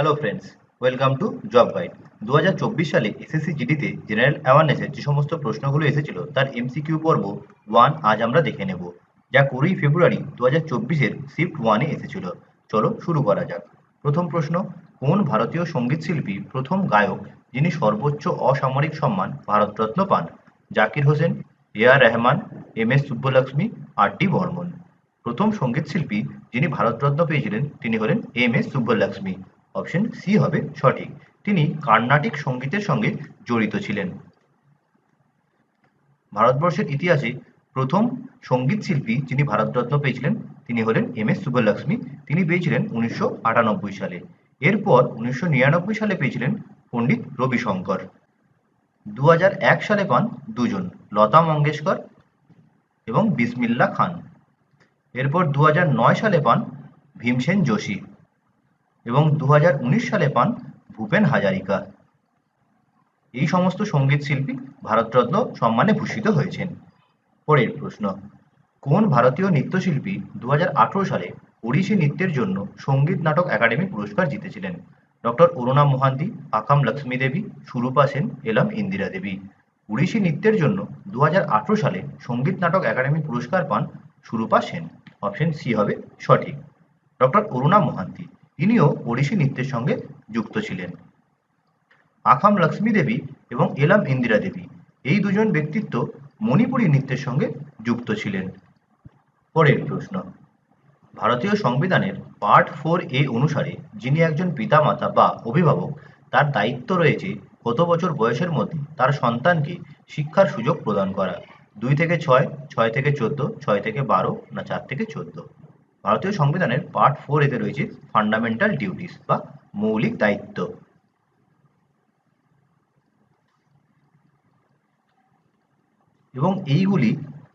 Hello friends welcome to job guide দু হাজার চব্বিশ সালে এসএসসি জিডিতে জেনারেল অ্যাওয়ারনেসের যে সমস্ত প্রশ্নগুলো এসেছিল, তার এমসিকিউ পর্ব ওয়ান আজ আমরা দেখে নেব। যা কুড়ি ফেব্রুয়ারি দু হাজার চব্বিশের শিফট ওয়ানে এসেছিল। চলো শুরু করা যাক। প্রথম প্রশ্ন, কোন ভারতীয় সংগীত শিল্পী প্রথম গায়ক যিনি সর্বোচ্চ অসামরিক সম্মান ভারতরত্ন পান? Zakir Hussain, A R Rahman, M S Subbulakshmi, R D Burman. প্রথম সংগীত শিল্পী যিনি ভারতরত্ন পেয়েছিলেন, তিনি হলেন M S Subbulakshmi. Option C হবে সঠিক। তিনি কার্নাটিক সঙ্গীতের সঙ্গে জড়িত ছিলেন। ভারতবর্ষের ইতিহাসে প্রথম সংগীত শিল্পী যিনি ভারতরত্ন পেয়েছিলেন, তিনি হলেন এম এস সুব্বলক্ষ্মী তিনি পেয়েছিলেন উনিশশো আটানব্বই সালে। এরপর উনিশশো নিরানব্বই সালে পেয়েছিলেন পণ্ডিত রবিশঙ্কর। দু সালে পান দুজন, লতা মঙ্গেশকর এবং বিসমিল্লা খান। এরপর দু সালে পান ভীমসেন যোশী। এবং দু হাজার উনিশ সালে পান ভূপেন হাজারিকা এই সমস্ত সংগীত শিল্পী ভারতরত্ন সম্মানে ভূষিত হয়েছেন। পরের প্রশ্ন, কোন ভারতীয় নৃত্যশিল্পী দু হাজার আঠারো সালে ওড়িশি নৃত্যের জন্য সংগীত নাটক একাডেমি পুরস্কার জিতেছিলেন? ডক্টর অরুণা মোহান্তি, আকাম লক্ষ্মী দেবী, সুরূপা সেন, এলাম ইন্দিরা দেবী। ওড়িশি নৃত্যের জন্য দু হাজার আঠেরো সালে সংগীত নাটক একাডেমি পুরস্কার পান সুরূপা সেন। অপশন সি হবে সঠিক। ডক্টর অরুণা মোহান্তি। তিনিও ওড়িশি নৃত্যের সঙ্গে যুক্ত ছিলেন। আখাম লক্ষ্মী দেবী এবং এলাম ইন্দিরা দেবী, এই দুজন ব্যক্তিত্ব মণিপুরী নৃত্যের সঙ্গে যুক্ত ছিলেন। পরের প্রশ্ন, ভারতীয় সংবিধানের পার্ট ফোর এ অনুসারে যিনি একজন পিতামাতা বা অভিভাবক, তার দায়িত্ব রয়েছে কত বছর বয়সের মধ্যে তার সন্তানকে শিক্ষার সুযোগ প্রদান করা। দুই থেকে ছয় ছয় থেকে চোদ্দ, ছয় থেকে বারো না চার থেকে চোদ্দ। ভারতীয় সংবিধানের পার্ট ফোর এতে রয়েছে ফান্ডামেন্টাল ডিউটিস বা মৌলিক দায়িত্ব। এবং এইগুলি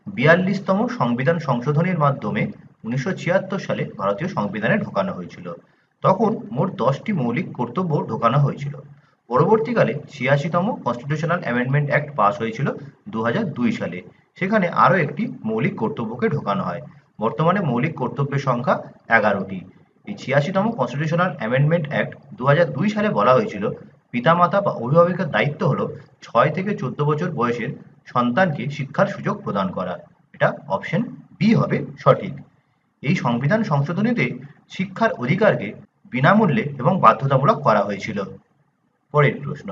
বিয়াল্লিশতম সংবিধান সংশোধনীর মাধ্যমে উনিশশো ছিয়াত্তর সালে ভারতীয় সংবিধানে ঢোকানো হয়েছিল। তখন মোট দশটি মৌলিক কর্তব্য ঢোকানো হয়েছিল। পরবর্তীকালে ছিয়াশিতম কনস্টিটিউশনাল অ্যামেন্ডমেন্ট অ্যাক্ট পাস হয়েছিল দু হাজার দুই সালে। সেখানে আরও একটি মৌলিক কর্তব্যকে ঢোকানো হয়। বর্তমানে মৌলিক কর্তব্যের সংখ্যা এগারোটি। এই ছিয়াশিতম কনস্টিটিউশনাল অ্যামেন্ডমেন্ট অ্যাক্ট দু হাজার দুই সালে বলা হয়েছিল, পিতামাতা বা অভিভাবকের দায়িত্ব হলো ছয় থেকে চোদ্দ বছর বয়সের সন্তানকে শিক্ষার সুযোগ প্রদান করা। এটা অপশন বি হবে সঠিক। এই সংবিধান সংশোধনীতে শিক্ষার অধিকারকে বিনামূল্যে এবং বাধ্যতামূলক করা হয়েছিল। পরের প্রশ্ন,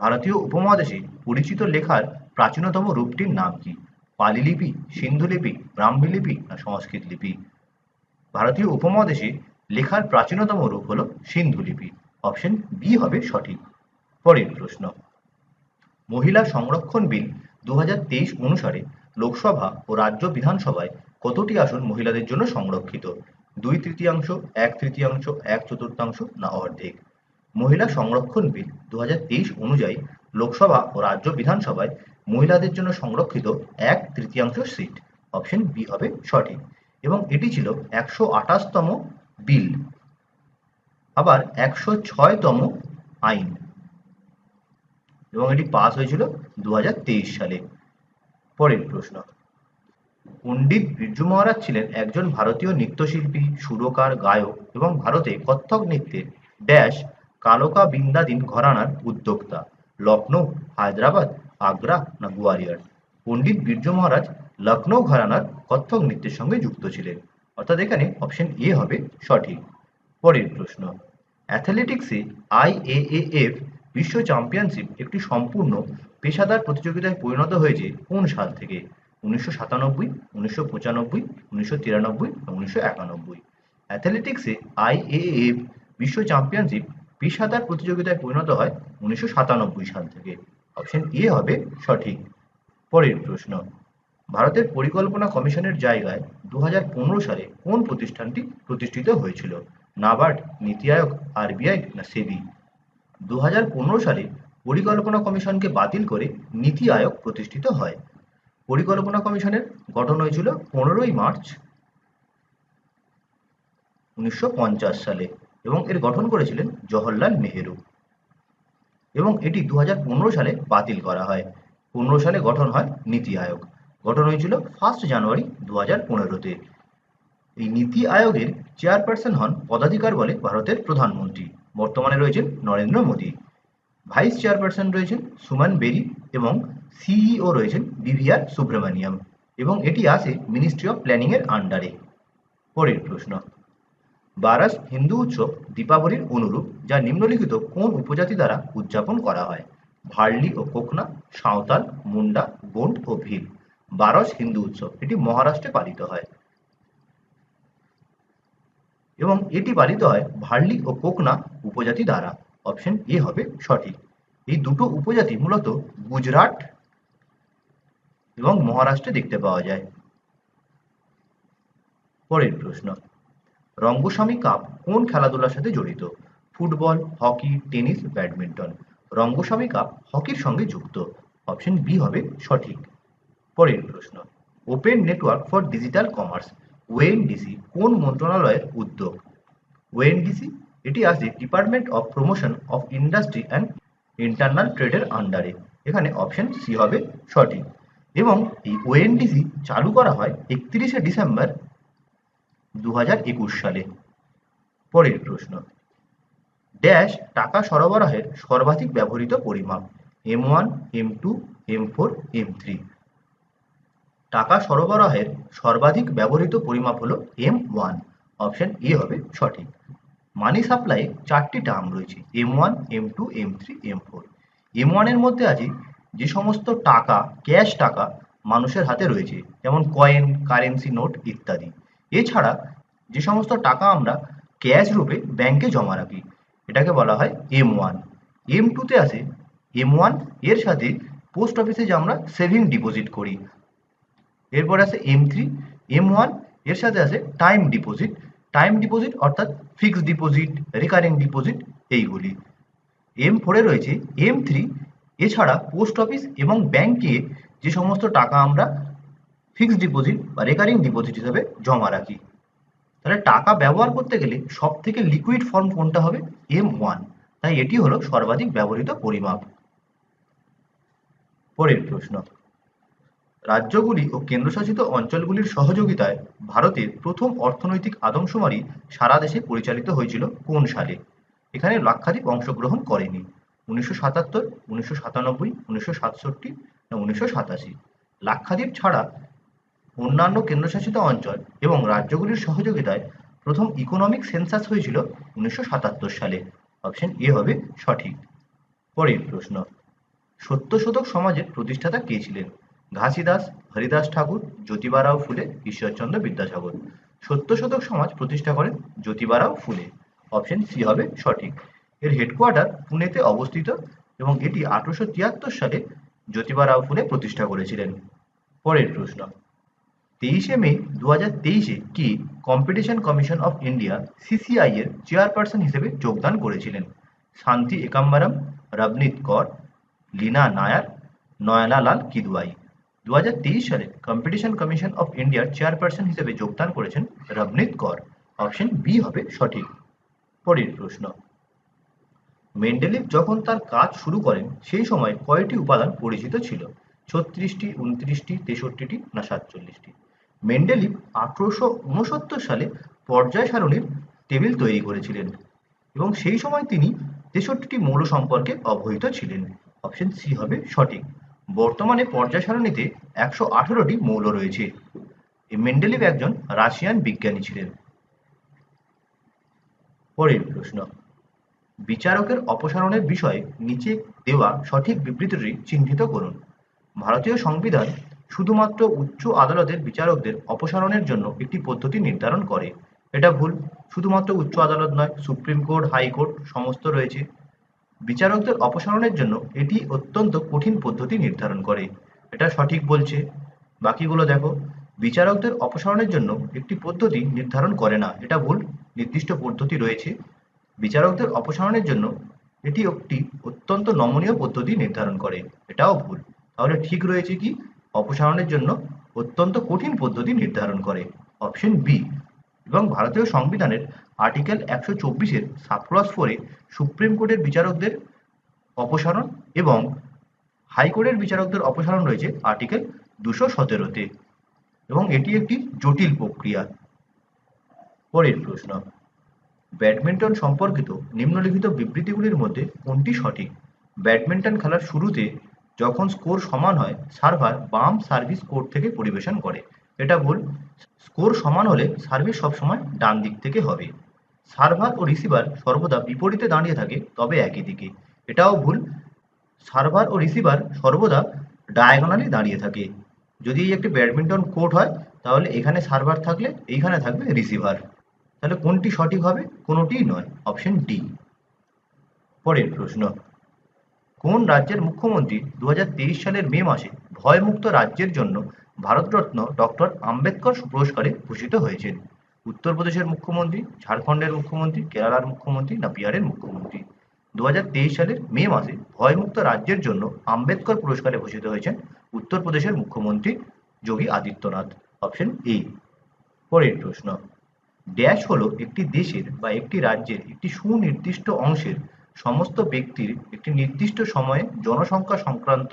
ভারতীয় উপমহাদেশে পরিচিত লেখার প্রাচীনতম রূপটির নাম কি? পালি লিপি সিন্ধু লিপি ব্রাহ্মী লিপি না সংস্কৃত লিপি? ভারতীয় উপমহাদেশে লেখার প্রাচীনতম রূপ হল সিন্ধু লিপি অপশন বি হবে সঠিক। পরের প্রশ্ন। মহিলা সংরক্ষণ বিল দু অনুসারে লোকসভা ও রাজ্য বিধানসভায় কতটি আসন মহিলাদের জন্য সংরক্ষিত? দুই তৃতীয়াংশ, এক তৃতীয়াংশ, এক চতুর্থাংশ না অর্ধেক? মহিলা সংরক্ষণ বিল দু হাজার তেইশ অনুযায়ী লোকসভা ও রাজ্য বিধানসভায় মহিলাদের জন্য সংরক্ষিত এক তৃতীয়াংশ সিট অপশন বি হবে সঠিক। এবং এটি ছিল একশো আঠাশতম বিল আবার একশো ছয়তম আইন। এবং এটি পাস হয়েছিল দু হাজার তেইশ সালে। পরের প্রশ্ন। পণ্ডিত বিরজু মহারাজ ছিলেন একজন ভারতীয় নৃত্যশিল্পী, সুরকার, গায়ক এবং ভারতে কত্থক নৃত্যের ড্যাশ কালকা বিন্দাদিন ঘরানার উদ্যোক্তা। লখনৌ হায়দ্রাবাদ। আগ্রা না গুয়ারিয়ার। পণ্ডিত বিরজু মহারাজ লখনৌ ঘরানার কত্থক নৃত্যের সঙ্গে যুক্ত ছিলেন। অর্থাৎ এখানে অপশন এ হবে সঠিক। পরের প্রশ্ন অ্যাথলেটিক্সে আইএএএফ বিশ্ব চ্যাম্পিয়নশিপ একটি সম্পূর্ণ পেশাদার প্রতিযোগিতায় পরিণত হয়েছে কোন সাল থেকে? উনিশশো সাতানব্বই, উনিশশো পঁচানব্বই, উনিশশো তিরানব্বই উনিশশো একানব্বই? অ্যাথলেটিক্সে আইএএএফ বিশ্ব চ্যাম্পিয়নশিপ পেশাদার প্রতিযোগিতায় পরিণত হয় উনিশশো সাতানব্বই সাল থেকে। অপশন এ হবে সঠিক। পরের প্রশ্ন, ভারতের পরিকল্পনা কমিশনের জায়গায় দু হাজার পনেরো সালে কোন প্রতিষ্ঠানটি প্রতিষ্ঠিত হয়েছিল? নাবার্ড, নীতি আয়োগ, আরবিআই না সেবি? দুহাজার পনেরো সালে পরিকল্পনা কমিশনকে বাতিল করে নীতি আয়োগ প্রতিষ্ঠিত হয়। পরিকল্পনা কমিশনের গঠন হয়েছিল পনেরোই মার্চ উনিশশো পঞ্চাশ সালে এবং এর গঠন করেছিলেন জওহরলাল নেহেরু। এবং এটি দু হাজার পনেরো সালে বাতিল করা হয়। পনেরো সালে গঠন হয় নীতি আয়োগ। গঠন হয়েছিল ফার্স্ট জানুয়ারি দু হাজার পনেরোতে। এই নীতি আয়োগের চেয়ারপারসন হন পদাধিকার বলে ভারতের প্রধানমন্ত্রী। বর্তমানে রয়েছেন নরেন্দ্র মোদী। ভাইস চেয়ারপারসন রয়েছেন সুমন বেরি এবং সিইও রয়েছেন বিভিআর সুব্রমণিয়াম এবং এটি আসে মিনিস্ট্রি অফ প্ল্যানিং এর আন্ডারে পরের প্রশ্ন। বারাস হিন্দু উৎসব দীপাবলির অনুরূপ যা নিম্নলিখিত কোন উপজাতি দ্বারা উদযাপন করা হয়? ভার্লি ও কোকনা, সাঁওতাল, মুন্ডা, গোন্ড ও ভিল। বারস হিন্দু উৎসব, এটি মহারাষ্ট্রে পালিত হয়। এবং এটি পালিত হয় ভার্লি ও কোকনা উপজাতি দ্বারা। অপশন এ হবে সঠিক। এই দুটো উপজাতি মূলত গুজরাট এবং মহারাষ্ট্রে দেখতে পাওয়া যায়। পরের প্রশ্ন। রঙ্গস্বামী কাপ কোন খেলাধুলার সাথে জড়িত? Football, hockey, tennis, badminton. Rangaswamy cup হকির সঙ্গে যুক্ত। অপশন বি হবে সঠিক। পরের প্রশ্ন। Open network for digital commerce. ONDC কোন মন্ত্রণালয়ের উদ্যোগ? ওএনডিসি, এটি আসে department of promotion of industry and internal ট্রেডের আন্ডারে। এখানে অপশন সি হবে সঠিক। এবং এই ওএনডিসি চালু করা হয় একত্রিশে ডিসেম্বর দু হাজার একুশ সালে। পরের প্রশ্ন। ড্যাশ টাকা সরবরাহের সর্বাধিক ব্যবহৃত পরিমাপ। M one, M two, M four, M three. টাকা সরবরাহের সর্বাধিক ব্যবহৃত পরিমাপ হলো এম ওয়ান। অপশন এ হবে সঠিক। মানি সাপ্লাই চারটি টার্ম রয়েছে, M one, M two, M three, M four. M ওয়ানের মধ্যে আছে যে সমস্ত টাকা, ক্যাশ টাকা মানুষের হাতে রয়েছে, যেমন কয়েন, কারেন্সি নোট ইত্যাদি। এছাড়া যে সমস্ত টাকা আমরা ক্যাশ রূপে ব্যাংকে জমা রাখি, এটাকে বলা হয় এম ওয়ান এম টুতে আছে এম ওয়ানের সাথে পোস্ট অফিসে যে আমরা সেভিং ডিপোজিট করি। এরপর আছে এম থ্রি এম ওয়ানের সাথে আছে টাইম ডিপোজিট টাইম ডিপোজিট অর্থাৎ ফিক্সড ডিপোজিট রেকারিং ডিপোজিট এইগুলি। এম ফোরে রয়েছে এম থ্রি এছাড়া পোস্ট অফিস এবং ব্যাংকে যে সমস্ত টাকা আমরা ফিক্সড ডিপোজিট বা রেকারিং ডিপোজিট হিসাবে জমা রাখি। তাহলে টাকা ব্যবহার করতে গেলে সব থেকে লিকুইড ফর্ম কোনটা হবে? এম ওয়ান তাই এটি হলো সর্বাধিক ব্যবহৃত পরিমাপ। পরের প্রশ্ন। রাজ্যগুলি ও কেন্দ্রশাসিত অঞ্চলগুলির সহযোগিতায় ভারতের প্রথম অর্থনৈতিক আদমশুমারি সারা দেশে পরিচালিত হয়েছিল কোন সালে? এখানে লাক্ষাদ্বীপ অংশগ্রহণ করেনি। উনিশশো সাতাত্তর, উনিশশো সাতানব্বই, উনিশশো সাতষট্টি না উনিশশো সাতাশি? লাক্ষাদ্বীপ ছাড়া অন্যান্য কেন্দ্রশাসিত অঞ্চল এবং রাজ্যগুলির সহযোগিতায় প্রথম ইকোনমিক সেন্সাস হয়েছিল উনিশশো সাতাত্তর সালে। অপশন এ হবে সঠিক। পরের প্রশ্ন, সত্য শতক সমাজের প্রতিষ্ঠাতা কে ছিলেন? ঘাসিদাস, হরিদাস ঠাকুর জ্যোতিবারাও ফুলে, ঈশ্বরচন্দ্র বিদ্যাসাগর। সত্য শতক সমাজ প্রতিষ্ঠা করেন জ্যোতিবারাও ফুলে। অপশন সি হবে সঠিক। এর হেডকোয়ার্টার পুনেতে অবস্থিত এবং এটি আঠারোশো তিয়াত্তর সালে জ্যোতিবারাও ফুলে প্রতিষ্ঠা করেছিলেন। পরের প্রশ্ন তেইশে মে দু হাজার তেইশে কি competition commission of India CCI এর চেয়ারপারসন হিসেবে যোগদান করেছিলেন? শান্তি একাম্বারাম, রবনীত কর, লীনা নায়ার, নয়নালাল কিদওয়াই দু হাজার তেইশ সালে কম্পিটিশন কমিশন অফ ইন্ডিয়ার চেয়ারপারসন হিসেবে যোগদান করেছেন রবনীত কর। অপশন বি হবে সঠিক। পরের প্রশ্ন। মেন্ডেলিভ যখন তার কাজ শুরু করেন, সেই সময় কয়টি উপাদান পরিচিত ছিল? ছত্রিশটি উনত্রিশটি তেষট্টিটি না সাতচল্লিশটি? মেন্ডেলিভ আঠারোশো উনসত্তর সালে পর্যায় সারণীর টেবিল তৈরি করেছিলেন এবং সেই সময় তিনি তেষট্টিটি মৌল সম্পর্কে অবহিত ছিলেন। অপশন সি হবে সঠিক। বর্তমানে পর্যায় সারণীতে একশো আঠেরোটি মৌল রয়েছে। মেন্ডেলিভ একজন রাশিয়ান বিজ্ঞানী ছিলেন। পরের প্রশ্ন, বিচারকের অপসারণের বিষয়ে নিচে দেওয়া সঠিক বিবৃতিটি চিহ্নিত করুন। ভারতীয় সংবিধান শুধুমাত্র উচ্চ আদালতের বিচারকদের অপসারণের জন্য একটি পদ্ধতি নির্ধারণ করে। এটা ভুল। শুধুমাত্র উচ্চ আদালত নয়, সুপ্রিম কোর্ট হাইকোর্ট সমস্ত রয়েছে। বিচারকদের অপসারণের জন্য এটি অত্যন্ত কঠিন পদ্ধতি নির্ধারণ করে। এটা সঠিক বলছে। বাকিগুলো দেখো। বিচারকদের অপসারণের জন্য একটি পদ্ধতি নির্ধারণ করে না। এটা ভুল। নির্দিষ্ট পদ্ধতি রয়েছে। বিচারকদের অপসারণের জন্য এটি একটি অত্যন্ত নমনীয় পদ্ধতি নির্ধারণ করে। এটাও ভুল। তাহলে ঠিক রয়েছে কি? অপসারণের জন্য অত্যন্ত কঠিন পদ্ধতি নির্ধারণ করে। অপশন বি এবং ভারতীয় সংবিধানের আর্টিকেল একশো চব্বিশের সাবক্লস ফোরে সুপ্রিম কোর্টের বিচারকদের অপসারণ এবং হাইকোর্টের বিচারকদের অপসারণ রয়েছে আর্টিকেল দুশো সতেরোতে এবং এটি একটি জটিল প্রক্রিয়া। পরের প্রশ্ন, ব্যাডমিন্টন সম্পর্কিত নিম্নলিখিত বিবৃতিগুলির মধ্যে কোনটি সঠিক? ব্যাডমিন্টন খেলার শুরুতে যখন স্কোর সমান হয়, সার্ভার বাম সার্ভিস কোর্ট থেকে পরিবেশন করে। এটা ভুল। স্কোর সমান হলে সার্ভিস সবসময় ডান দিক থেকে হবে। সার্ভার ও রিসিভার সর্বদা বিপরীতে দাঁড়িয়ে থাকে, তবে একই দিকে। এটাও ভুল। সার্ভার ও রিসিভার সর্বদা ডায়াগোনালি দাঁড়িয়ে থাকে। যদি একটি ব্যাডমিন্টন কোর্ট হয়, তাহলে এখানে সার্ভার থাকলে, এইখানে থাকবে রিসিভার। তাহলে কোনটি সঠিক হবে, কোনোটিই নয়। Option D. পরের প্রশ্ন। কোন রাজ্যের মুখ্যমন্ত্রী দু হাজার তেইশ সালের মে মাসে ভয়মুক্ত রাজ্যের জন্য ভারতরত্ন ডক্টর আম্বেদকর পুরস্কারে ভূষিত হয়েছেন? উত্তরপ্রদেশের মুখ্যমন্ত্রী, ঝাড়খণ্ডের মুখ্যমন্ত্রী, কেরালার মুখ্যমন্ত্রী না বিহারের মুখ্যমন্ত্রী? দু হাজার তেইশ সালের মে মাসে ভয়মুক্ত রাজ্যের জন্য আম্বেদকর পুরস্কারে ভূষিত হয়েছেন উত্তরপ্রদেশের মুখ্যমন্ত্রী যোগী আদিত্যনাথ। Option A. পরের প্রশ্ন। ড্যাশ হলো একটি দেশের বা একটি রাজ্যের একটি সুনির্দিষ্ট অংশের সমস্ত ব্যক্তির একটি নির্দিষ্ট সময়ে জনসংখ্যা সংক্রান্ত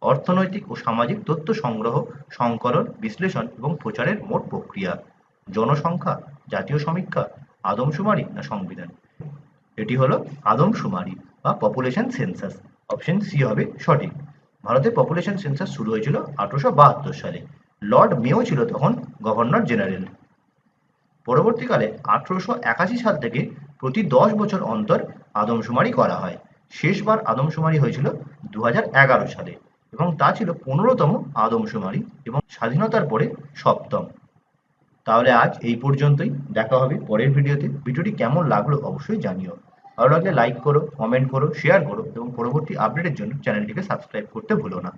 অর্থনৈতিক ও সামাজিক তথ্য সংগ্রহ, সংকলন, বিশ্লেষণ এবং প্রচারের মোট প্রক্রিয়া। জনসংখ্যা, জাতীয় সমীক্ষা, আদমশুমারি না সংবিধান? এটি হলো আদমশুমারি বা পপুলেশন সেন্সাস অপশন সি হবে সঠিক। ভারতের পপুলেশন সেন্সাস শুরু হয়েছিল আঠারোশো বাহাত্তর সালে। লর্ড মেও ছিল তখন গভর্নর জেনারেল। পরবর্তীকালে আঠারোশো একাশি সাল থেকে প্রতি দশ বছর অন্তর আদমশুমারি করা হয়। শেষবার আদমশুমারি হয়েছিল দু হাজার এগারো সালে এবং তা ছিল পনেরোতম আদমশুমারি এবং স্বাধীনতার পরে সপ্তম। তাহলে আজ এই পর্যন্তই। দেখা হবে পরের ভিডিওতে। ভিডিওটি কেমন লাগল অবশ্যই জানিও। ভালো লাগলে লাইক করো কমেন্ট করো শেয়ার করো এবং পরবর্তী আপডেটের জন্য চ্যানেলটিকে সাবস্ক্রাইব করতে ভুলো না।